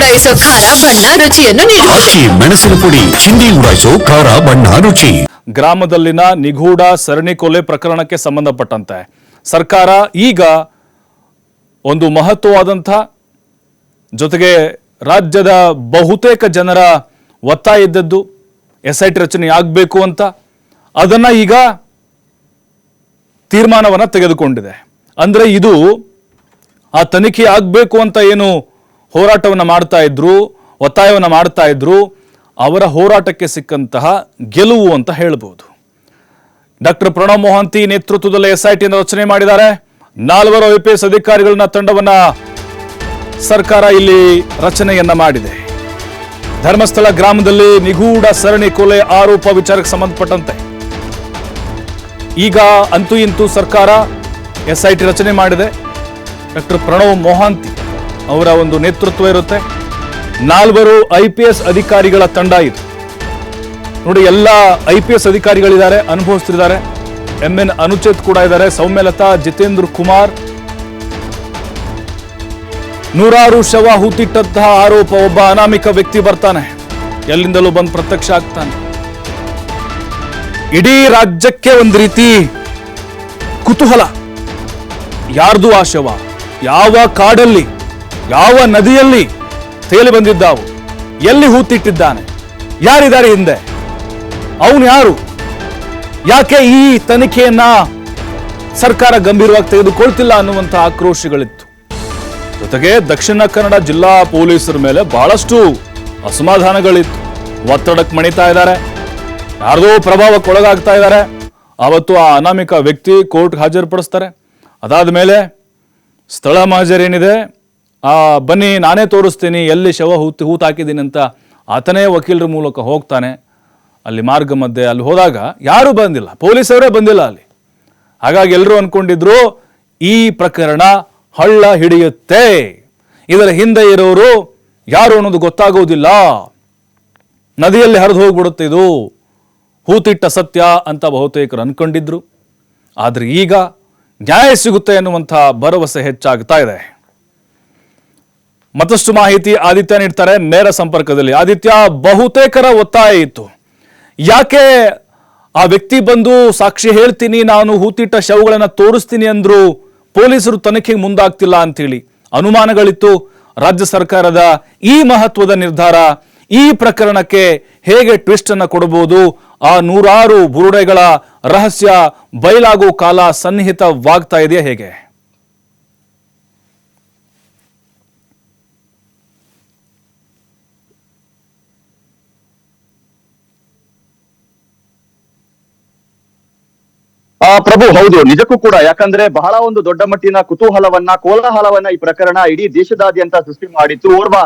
ಉಡಾಯಿಸೋ ಖಾರ ಬಣ್ಣ ರುಚಿಯನ್ನು ನೀಡುತ್ತದೆ ಮೆಣಸಿನ ಪುಡಿ ಚಿಂದಿ ಉಡಾಯಿಸೋ ಖಾರ ಬಣ್ಣ ರುಚಿ. ಗ್ರಾಮದಲ್ಲಿನ ನಿಗೂಢ ಸರಣಿ ಕೊಲೆ ಪ್ರಕರಣಕ್ಕೆ ಸಂಬಂಧಪಟ್ಟಂತೆ ಸರ್ಕಾರ ಈಗ ಒಂದು ಮಹತ್ವವಾದಂಥ ಜೊತೆಗೆ ರಾಜ್ಯದ ಬಹುತೇಕ ಜನರ ಒತ್ತಾಯ ಇದ್ದದ್ದು ಎಸ್ ಐ ಟಿ ರಚನೆ ಆಗಬೇಕು ಅಂತ. ಅದನ್ನ ಈಗ ತೀರ್ಮಾನವನ್ನು ತೆಗೆದುಕೊಂಡಿದೆ. ಅಂದ್ರೆ ಇದು ಆ ತನಿಖೆ ಆಗಬೇಕು ಅಂತ ಏನು ಹೋರಾಟವನ್ನು ಮಾಡ್ತಾ ಇದ್ರು, ಒತ್ತಾಯವನ್ನು ಮಾಡ್ತಾ ಇದ್ರು, ಅವರ ಹೋರಾಟಕ್ಕೆ ಸಿಕ್ಕಂತಹ ಗೆಲುವು ಅಂತ ಹೇಳ್ಬೋದು. ಡಾಕ್ಟರ್ ಪ್ರಣವ್ ಮೊಹಂತಿ ನೇತೃತ್ವದಲ್ಲಿ ಎಸ್ ಐ ಟಿಯಿಂದ ರಚನೆ ಮಾಡಿದ್ದಾರೆ. ನಾಲ್ವರು ಐ ಪಿ ಎಸ್ ಅಧಿಕಾರಿಗಳನ್ನ ತಂಡವನ್ನ ಸರ್ಕಾರ ಇಲ್ಲಿ ರಚನೆಯನ್ನ ಮಾಡಿದೆ. ಧರ್ಮಸ್ಥಳ ಗ್ರಾಮದಲ್ಲಿ ನಿಗೂಢ ಸರಣಿ ಕೊಲೆ ಆರೋಪ ವಿಚಾರಕ್ಕೆ ಸಂಬಂಧಪಟ್ಟಂತೆ. ಈಗ ಅಂತೂ ಇಂತೂ ಸರ್ಕಾರ ಎಸ್ ಐ ಟಿ ರಚನೆ ಮಾಡಿದೆ. ಡಾಕ್ಟರ್ ಪ್ರಣವ್ ಮೊಹಾಂತಿ. ಅವರ ಒಂದು ನೇತೃತ್ವ ಇರುತ್ತೆ. ನಾಲ್ವರು ಐ ಪಿ ಎಸ್ ಅಧಿಕಾರಿಗಳ ತಂಡ ಇದು. ನೋಡಿ, ಎಲ್ಲ ಐ ಪಿ ಎಸ್ ಅಧಿಕಾರಿಗಳಿದ್ದಾರೆ, ಅನುಭವಿಸ್ತಿದ್ದಾರೆ. ಎಂ ಎನ್ ಅನುಚೇತ್ ಕೂಡ ಇದ್ದಾರೆ, ಸೌಮ್ಯಲತಾ, ಜಿತೇಂದ್ರ ಕುಮಾರ್. ನೂರಾರು ಶವ ಹೂತಿಟ್ಟಂತಹ ಆರೋಪ, ಒಬ್ಬ ಅನಾಮಿಕ ವ್ಯಕ್ತಿ ಬರ್ತಾನೆ. ಎಲ್ಲಿಂದಲೂ ಬಂದು ಪ್ರತ್ಯಕ್ಷ ಆಗ್ತಾನೆ. ಇಡೀ ರಾಜ್ಯಕ್ಕೆ ಒಂದು ರೀತಿ ಕುತೂಹಲ. ಯಾರ್ದು ಆ ಶವ? ಯಾವ ಕಾಡಲ್ಲಿ? ಯಾವ ನದಿಯಲ್ಲಿ ತೇಲಿ ಬಂದಿದ್ದಾವು, ಎಲ್ಲಿ ಹೂತಿಟ್ಟಿದ್ದಾನೆ, ಯಾರಿದ್ದಾರೆ ಹಿಂದೆ? ಅವನು ಯಾರು? ಯಾಕೆ ಈ ತನಿಖೆಯನ್ನ ಸರ್ಕಾರ ಗಂಭೀರವಾಗಿ ತೆಗೆದುಕೊಳ್ತಿಲ್ಲ ಅನ್ನುವಂಥ ಆಕ್ರೋಶಗಳಿತ್ತು. ಜೊತೆಗೆ ದಕ್ಷಿಣ ಕನ್ನಡ ಜಿಲ್ಲಾ ಪೊಲೀಸರ ಮೇಲೆ ಬಹಳಷ್ಟು ಅಸಮಾಧಾನಗಳಿತ್ತು. ಒತ್ತಡಕ್ಕೆ ಮಣಿತಾ ಇದ್ದಾರೆ. ಯಾರದೋ ಪ್ರಭಾವಕ್ಕೆ ಒಳಗಾಗ್ತಾ ಇದ್ದಾರೆ. ಆವತ್ತು ಆ ಅನಾಮಿಕ ವ್ಯಕ್ತಿ ಕೋರ್ಟ್ ಹಾಜರುಪಡಿಸ್ತಾರೆ. ಅದಾದ ಮೇಲೆ ಸ್ಥಳ ಮಾಜರೇನಿದೆ ಬನ್ನಿ, ನಾನೇ ತೋರಿಸ್ತೀನಿ, ಎಲ್ಲಿ ಶವ ಹೂತ್, ಹೂತಾಕಿದ್ದೀನಿ ಅಂತ ಆತನೇ ವಕೀಲರ ಮೂಲಕ ಹೋಗ್ತಾನೆ. ಅಲ್ಲಿ ಮಾರ್ಗ ಮಧ್ಯೆ ಅಲ್ಲಿ ಹೋದಾಗ ಯಾರೂ ಬಂದಿಲ್ಲ ಪೊಲೀಸರೇ ಬಂದಿಲ್ಲ ಅಲ್ಲಿ. ಹಾಗಾಗಿ ಎಲ್ಲರೂ ಅಂದ್ಕೊಂಡಿದ್ರು ಈ ಪ್ರಕರಣ ಹಳ್ಳ ಹಿಡಿಯುತ್ತೆ. ಇದರ ಹಿಂದೆ ಇರೋರು ಯಾರು ಅನ್ನೋದು ಗೊತ್ತಾಗೋದಿಲ್ಲ. ನದಿಯಲ್ಲಿ ಹರಿದು ಹೋಗ್ಬಿಡುತ್ತೆ ಇದು. ಹೂತಿಟ್ಟ ಸತ್ಯ ಅಂತ ಬಹುತೇಕರು ಅಂದ್ಕೊಂಡಿದ್ರು ಆದರೆ ಈಗ ನ್ಯಾಯ ಸಿಗುತ್ತೆ ಎನ್ನುವಂಥ ಭರವಸೆ ಹೆಚ್ಚಾಗ್ತಾ ಇದೆ. ಮತ್ತಷ್ಟು ಮಾಹಿತಿ ಆದಿತ್ಯ ನೀಡ್ತಾರೆ ನೇರ ಸಂಪರ್ಕದಲ್ಲಿ. ಆದಿತ್ಯ, ಬಹುತೇಕರ ಒತ್ತಾಯ ಇತ್ತು. ಯಾಕೆ ಆ ವ್ಯಕ್ತಿ ಬಂದು ಸಾಕ್ಷಿ ಹೇಳ್ತೀನಿ, ನಾನು ಹೂತಿಟ್ಟ ಶವಗಳನ್ನು ತೋರಿಸ್ತೀನಿ ಅಂದ್ರು ಪೊಲೀಸರು ತನಿಖೆಗೆ ಮುಂದಾಗ್ತಿಲ್ಲ ಅಂತೇಳಿ ಅನುಮಾನಗಳಿತ್ತು. ರಾಜ್ಯ ಸರ್ಕಾರದ ಈ ಮಹತ್ವದ ನಿರ್ಧಾರ ಈ ಪ್ರಕರಣಕ್ಕೆ ಹೇಗೆ ಟ್ವಿಸ್ಟ್ ಅನ್ನ ಕೊಡಬಹುದು? ಆ ನೂರಾರು ಬುರುಡೆಗಳ ರಹಸ್ಯ ಬಯಲಾಗೋ ಕಾಲ ಸನ್ನಿಹಿತವಾಗ್ತಾ ಇದೆಯಾ ಹೇಗೆ? ಪ್ರಭು ಹೌದು ನಿಜಕ್ಕೂ ಕೂಡ. ಯಾಕಂದ್ರೆ ಬಹಳ ಒಂದು ದೊಡ್ಡ ಮಟ್ಟಿನ ಕುತೂಹಲವನ್ನ ಕೋಲಾಹಲವನ್ನ ಈ ಪ್ರಕರಣ ಇಡೀ ದೇಶದಾದ್ಯಂತ ಸೃಷ್ಟಿ ಮಾಡಿತ್ತು. ಓರ್ವ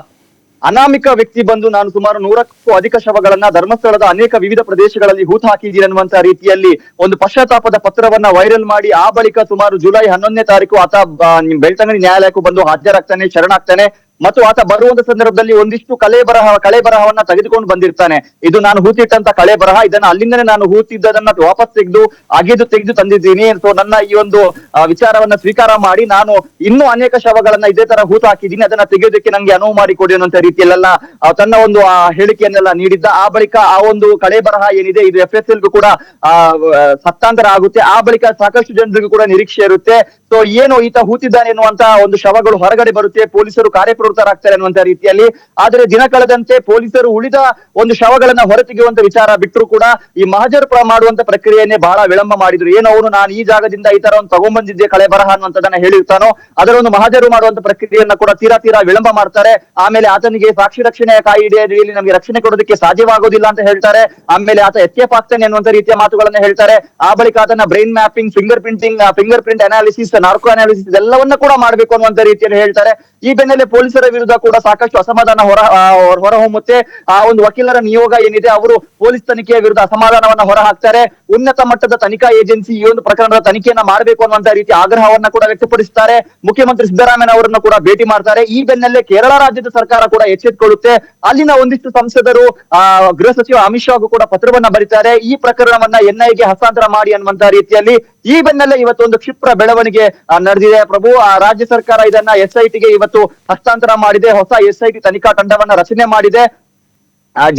ಅನಾಮಿಕ ವ್ಯಕ್ತಿ ಬಂದು ನಾನು ಸುಮಾರು ನೂರಕ್ಕೂ ಅಧಿಕ ಶವಗಳನ್ನ ಧರ್ಮಸ್ಥಳದ ಅನೇಕ ವಿವಿಧ ಪ್ರದೇಶಗಳಲ್ಲಿ ಹೂತು ಹಾಕಿದ್ದೀನಿ ಅನ್ನುವಂತ ರೀತಿಯಲ್ಲಿ ಒಂದು ಪಶ್ಚಾತ್ತಾಪದ ಪತ್ರವನ್ನ ವೈರಲ್ ಮಾಡಿ ಆ ಬಳಿಕ ಸುಮಾರು ಜುಲೈ ಹನ್ನೊಂದನೇ ತಾರೀಕು ಆತ ಆ, ಬೆಳ್ತಂಗಡಿ ನ್ಯಾಯಾಲಯಕ್ಕೂ ಬಂದು ಹಾಜರಾಗ್ತಾನೆ ಶರಣಾಗ್ತಾನೆ. ಮತ್ತು ಆತ ಬರುವಂತ ಸಂದರ್ಭದಲ್ಲಿ ಒಂದಿಷ್ಟು ಕಲೆ ಬರಹ, ಕಳೆ ಬರಹವನ್ನ ತೆಗೆದುಕೊಂಡು ಬಂದಿರ್ತಾನೆ. ಇದು ನಾನು ಹೂತಿಟ್ಟಂತ ಕಳೆ ಬರಹ, ಇದನ್ನ ಅಲ್ಲಿಂದನೇ ನಾನು ಹೂತಿದ್ದದನ್ನ ವಾಪಸ್ ತೆಗೆದು, ಅಗೆದು ತೆಗೆದು ತಂದಿದ್ದೀನಿ. ಸೊ ನನ್ನ ಈ ಒಂದು ವಿಚಾರವನ್ನ ಸ್ವೀಕಾರ ಮಾಡಿ ನಾನು ಇನ್ನೂ ಅನೇಕ ಶವಗಳನ್ನ ಇದೇ ತರ ಹೂತು ಹಾಕಿದ್ದೀನಿ ಅದನ್ನ ತೆಗೆಯೋದಕ್ಕೆ ನಂಗೆ ಅನುವು ಮಾಡಿ ಕೊಡಿ ಅನ್ನುವಂತ ರೀತಿಯಲ್ಲೆಲ್ಲ ತನ್ನ ಒಂದು, ಆ, ಹೇಳಿಕೆಯನ್ನೆಲ್ಲ ನೀಡಿದ್ದ. ಆ ಬಳಿಕ ಆ ಒಂದು ಕಳೆ ಬರಹ ಏನಿದೆ, ಇದು ಎಫ್ ಎಸ್ ಎಲ್ಗೂ ಕೂಡ ಸತ್ತಾಂತರ ಆಗುತ್ತೆ. ಆ ಬಳಿಕ ಸಾಕಷ್ಟು ಜನರಿಗೂ ಕೂಡ ನಿರೀಕ್ಷೆ ಇರುತ್ತೆ. ಸೊ ಏನು ಈತ ಹೂತಿದ್ದಾನೆ ಎನ್ನುವಂತ ಒಂದು ಶವಗಳು ಹೊರಗಡೆ ಬರುತ್ತೆ, ಪೊಲೀಸರು ಕಾರ್ಯಪ್ರವೃತ್ತರಾಗ್ತಾರೆ ಅನ್ನುವಂತ ರೀತಿಯಲ್ಲಿ. ಆದರೆ ದಿನ ಕಳೆದಂತೆ ಪೊಲೀಸರು ಉಳಿದ ಒಂದು ಶವಗಳನ್ನ ಹೊರತೆಗೆಯುವಂತ ವಿಚಾರ ಬಿಟ್ಟರು ಕೂಡ ಈ ಮಹಜರ್ ಮಾಡುವಂತ ಪ್ರಕ್ರಿಯೆಯನ್ನೇ ಬಹಳ ವಿಳಂಬ ಮಾಡಿದ್ರು. ಏನು ಅವನು ನಾನು ಈ ಜಾಗದಿಂದ ಈ ತರ ಒಂದು ತಗೊಂಡ್ಬಂದಿದ್ದೆ ಕಳೆ ಬರಹ ಅನ್ನುವಂಥದ್ದನ್ನ ಹೇಳಿರ್ತಾನೋ ಅದರ ಒಂದು ಮಹಜರು ಮಾಡುವಂತ ಪ್ರಕ್ರಿಯೆಯನ್ನ ಕೂಡ ತೀರಾ ತೀರಾ ವಿಳಂಬ ಮಾಡ್ತಾರೆ. ಆಮೇಲೆ ಆತನಿಗೆ ಸಾಕ್ಷಿ ರಕ್ಷಣೆಯ ಕಾಯಿದೆ ಅಡಿಯಲ್ಲಿ ನಮಗೆ ರಕ್ಷಣೆ ಕೊಡೋದಕ್ಕೆ ಸಾಧ್ಯವಾಗೋದಿಲ್ಲ ಅಂತ ಹೇಳ್ತಾರೆ. ಆಮೇಲೆ ಆತ ಎಸ್ಕೇಪ್ ಆಗ್ತಾನೆ ಅನ್ನುವಂತ ರೀತಿಯ ಮಾತುಗಳನ್ನ ಹೇಳ್ತಾರೆ. ಆ ಬಳಿಕ ಆತನ brain mapping finger printing finger print analysis narco analysis ಎಲ್ಲವನ್ನ ಕೂಡ ಮಾಡಬೇಕು ಅನ್ನುವಂತ ರೀತಿಯಲ್ಲಿ ಹೇಳ್ತಾರೆ. ಈ ಬೆನ್ನಲ್ಲೇ ಪೊಲೀಸರ ವಿರುದ್ಧ ಕೂಡ ಸಾಕಷ್ಟು ಅಸಮಾಧಾನ ಹೊರ ಹೊರಹೊಮ್ಮುತ್ತೆ ಆ, ಒಂದು ವಕೀಲರ ನಿಯೋಗ ಏನಿದೆ, ಅವರು ಪೊಲೀಸ್ ತನಿಖೆಯ ವಿರುದ್ಧ ಅಸಮಾಧಾನವನ್ನ ಹೊರ ಹಾಕ್ತಾರೆ. ಉನ್ನತ ಮಟ್ಟದ ತನಿಖಾ ಏಜೆನ್ಸಿ ಈ ಒಂದು ಪ್ರಕರಣದ ತನಿಖೆಯನ್ನ ಮಾಡಬೇಕು ಅನ್ನುವಂತ ರೀತಿ ಆಗ್ರಹವನ್ನ ಕೂಡ ವ್ಯಕ್ತಪಡಿಸುತ್ತಾರೆ ಮುಖ್ಯಮಂತ್ರಿ ಸಿದ್ದರಾಮಯ್ಯ ಅವರನ್ನು ಕೂಡ ಭೇಟಿ ಮಾಡ್ತಾರೆ. ಈ ಬೆನ್ನಲ್ಲೇ ಕೇರಳ ರಾಜ್ಯದ ಸರ್ಕಾರ ಕೂಡ ಎಚ್ಚೆತ್ತುಕೊಳ್ಳುತ್ತೆ ಅಲ್ಲಿನ ಒಂದಿಷ್ಟು ಸಂಸದರು, ಆ, ಗೃಹ ಸಚಿವ ಅಮಿತ್ ಶಾ ಕೂಡ ಪತ್ರವನ್ನ ಬರೀತಾರೆ. ಈ ಪ್ರಕರಣವನ್ನ ಎನ್ಐಗೆ ಹಸ್ತಾಂತರ ಮಾಡಿ ಅನ್ನುವಂತ ರೀತಿಯಲ್ಲಿ ಈ ಬೆನ್ನಲ್ಲೇ ಇವತ್ತೊಂದು ಕ್ಷಿಪ್ರ ಬೆಳವಣಿಗೆ ನಡೆದಿದೆ. ಪ್ರಭು, ಆ, ರಾಜ್ಯ ಸರ್ಕಾರ ಇದನ್ನ ಎಸ್ಐಟಿಗೆ ಇವತ್ತು ಹಸ್ತಾಂತರ ಮಾಡಿದೆ. ಹೊಸ ಎಸ್ಐಟಿ ತನಿಖಾ ತಂಡವನ್ನ ರಚನೆ ಮಾಡಿದೆ.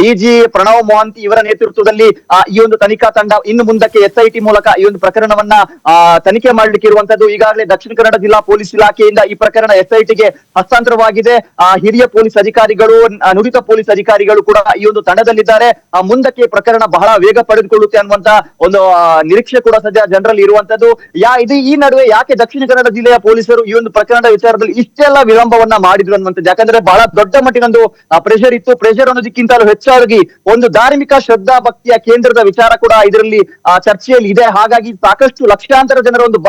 ಡಿಜಿ ಪ್ರಣವ್ ಮೊಹಂತಿ ಇವರ ನೇತೃತ್ವದಲ್ಲಿ ಈ ಒಂದು ತನಿಖಾ ತಂಡ ಇನ್ನು ಮುಂದಕ್ಕೆ ಎಸ್ಐಟಿ ಮೂಲಕ ಈ ಒಂದು ಪ್ರಕರಣವನ್ನ ತನಿಖೆ ಮಾಡಲಿಕ್ಕೆ ಇರುವಂತದ್ದು ಈಗಾಗಲೇ ದಕ್ಷಿಣ ಕನ್ನಡ ಜಿಲ್ಲಾ ಪೊಲೀಸ್ ಇಲಾಖೆಯಿಂದ ಈ ಪ್ರಕರಣ ಎಸ್ಐಟಿಗೆ ಹಸ್ತಾಂತರವಾಗಿದೆ. ಹಿರಿಯ ಪೊಲೀಸ್ ಅಧಿಕಾರಿಗಳು ನುರಿತ ಪೊಲೀಸ್ ಅಧಿಕಾರಿಗಳು ಕೂಡ ಈ ಒಂದು ತಂಡದಲ್ಲಿದ್ದಾರೆ. ಮುಂದಕ್ಕೆ ಪ್ರಕರಣ ಬಹಳ ವೇಗ ಪಡೆದುಕೊಳ್ಳುತ್ತೆ ಅನ್ನುವಂತ ಒಂದು ನಿರೀಕ್ಷೆ ಕೂಡ ಸದ್ಯ ಜನರಲ್ಲಿ ಇರುವಂತದ್ದು. ಯಾ, ಇದು ಈ ನಡುವೆ ಯಾಕೆ ದಕ್ಷಿಣ ಕನ್ನಡ ಜಿಲ್ಲೆಯ ಪೊಲೀಸರು ಈ ಒಂದು ಪ್ರಕರಣದ ವಿಚಾರದಲ್ಲಿ ಇಷ್ಟೆಲ್ಲ ವಿಳಂಬವನ್ನ ಮಾಡಿದ್ರು ಅನ್ನುವಂಥದ್ದು? ಯಾಕಂದ್ರೆ ಬಹಳ ದೊಡ್ಡ ಮಟ್ಟಿನೊಂದು ಪ್ರೆಷರ್ ಇತ್ತು. ಪ್ರೆಷರ್ ಅನ್ನೋದಕ್ಕಿಂತಲೂ ಹೆಚ್ಚಾಗಿ ಒಂದು ಧಾರ್ಮಿಕ ಶ್ರದ್ಧಾ ಭಕ್ತಿಯ ಕೇಂದ್ರದ ವಿಚಾರ ಕೂಡ ಇದರಲ್ಲಿ ಚರ್ಚೆಯಲ್ಲಿ ಇದೆ. ಹಾಗಾಗಿ ಸಾಕಷ್ಟು ಲಕ್ಷಾಂತರ ಜನರ ಒಂದು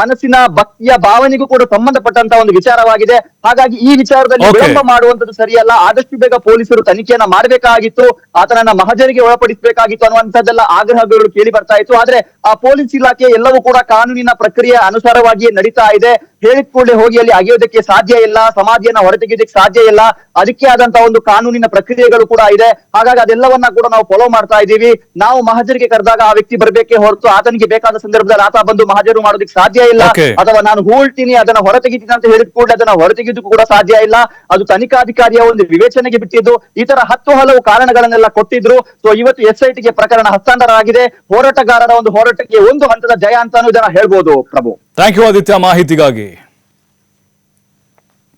ಮನಸ್ಸಿನ ಭಕ್ತಿಯ ಭಾವನೆಗೂ ಕೂಡ ಸಂಬಂಧಪಟ್ಟಂತ ಒಂದು ವಿಚಾರವಾಗಿದೆ. ಹಾಗಾಗಿ ಈ ವಿಚಾರದಲ್ಲಿ. ವಿಳಂಬ ಮಾಡುವಂತದ್ದು ಸರಿಯಲ್ಲ. ಆದಷ್ಟು ಬೇಗ ಪೊಲೀಸರು ತನಿಖೆಯನ್ನ ಮಾಡಬೇಕಾಗಿತ್ತು. ಆತನನ್ನ ಮಹಜರಿಗೆ ಒಳಪಡಿಸಬೇಕಾಗಿತ್ತು ಅನ್ನುವಂಥದ್ದೆಲ್ಲ ಆಗ್ರಹಗಳು ಕೇಳಿ ಬರ್ತಾ ಇತ್ತು. ಆದ್ರೆ ಆ ಪೊಲೀಸ್ ಇಲಾಖೆ ಎಲ್ಲವೂ ಕೂಡ ಕಾನೂನಿನ ಪ್ರಕ್ರಿಯೆ ಅನುಸಾರವಾಗಿಯೇ ನಡೀತಾ ಇದೆ. ಹೇಳಿದ ಕೂಡಲೇ ಹೋಗಿ ಅಲ್ಲಿ ಅಗೆಯೋದಕ್ಕೆ ಸಾಧ್ಯ ಇಲ್ಲ. ಸಮಾಧಿಯನ್ನ ಹೊರತೆಗೆಯೋದಕ್ಕೆ ಸಾಧ್ಯ ಇಲ್ಲ. ಅದಕ್ಕೆ ಆದಂತಹ ಒಂದು ಕಾನೂನಿನ ಪ್ರಕ್ರಿಯೆಗಳು ಕೂಡ ಇದೆ. ಹಾಗಾಗಿ ಅದೆಲ್ಲವನ್ನ ಕೂಡ ನಾವು ಫಾಲೋ ಮಾಡ್ತಾ ಇದ್ದೀವಿ. ನಾವು ಮಹಾಜರಿಗೆ ಕರೆದಾಗ ಆ ವ್ಯಕ್ತಿ ಬರಬೇಕೇ ಹೊರತು ಆತನಿಗೆ ಬೇಕಾದ ಸಂದರ್ಭದಲ್ಲಿ ಆತ ಬಂದು ಮಹಾಜರು ಮಾಡೋದಕ್ಕೆ ಸಾಧ್ಯ ಇಲ್ಲ. ಅಥವಾ ನಾನು ಹೂಳ್ತೀನಿ ಅದನ್ನ ಹೊರತೆಗಿತೀನಿ ಅಂತ ಹೇಳಿದ ಕೂಡ ಅದನ್ನ ಹೊರತೆಗೆಯೋದಕ್ಕೂ ಕೂಡ ಸಾಧ್ಯ ಇಲ್ಲ. ಅದು ತನಿಖಾಧಿಕಾರಿಯ ಒಂದು ವಿವೇಚನೆಗೆ ಬಿಟ್ಟಿದ್ದು. ಈ ತರ ಹತ್ತು ಹಲವು ಕಾರಣಗಳನ್ನೆಲ್ಲ ಕೊಟ್ಟಿದ್ರು. ಸೊ ಇವತ್ತು ಎಸ್ಐಟಿಗೆ ಪ್ರಕರಣ ಹಸ್ತಾಂತರ ಆಗಿದೆ ಹೋರಾಟಗಾರರ ಒಂದು ಹೋರಾಟಕ್ಕೆ ಒಂದು ಹಂತದ ಜಯ ಅಂತಾನು ಇದನ್ನ ಹೇಳ್ಬೋದು ಪ್ರಭು. ಥ್ಯಾಂಕ್ ಯು ಆದಿತ್ಯ ಮಾಹಿತಿಗಾಗಿ.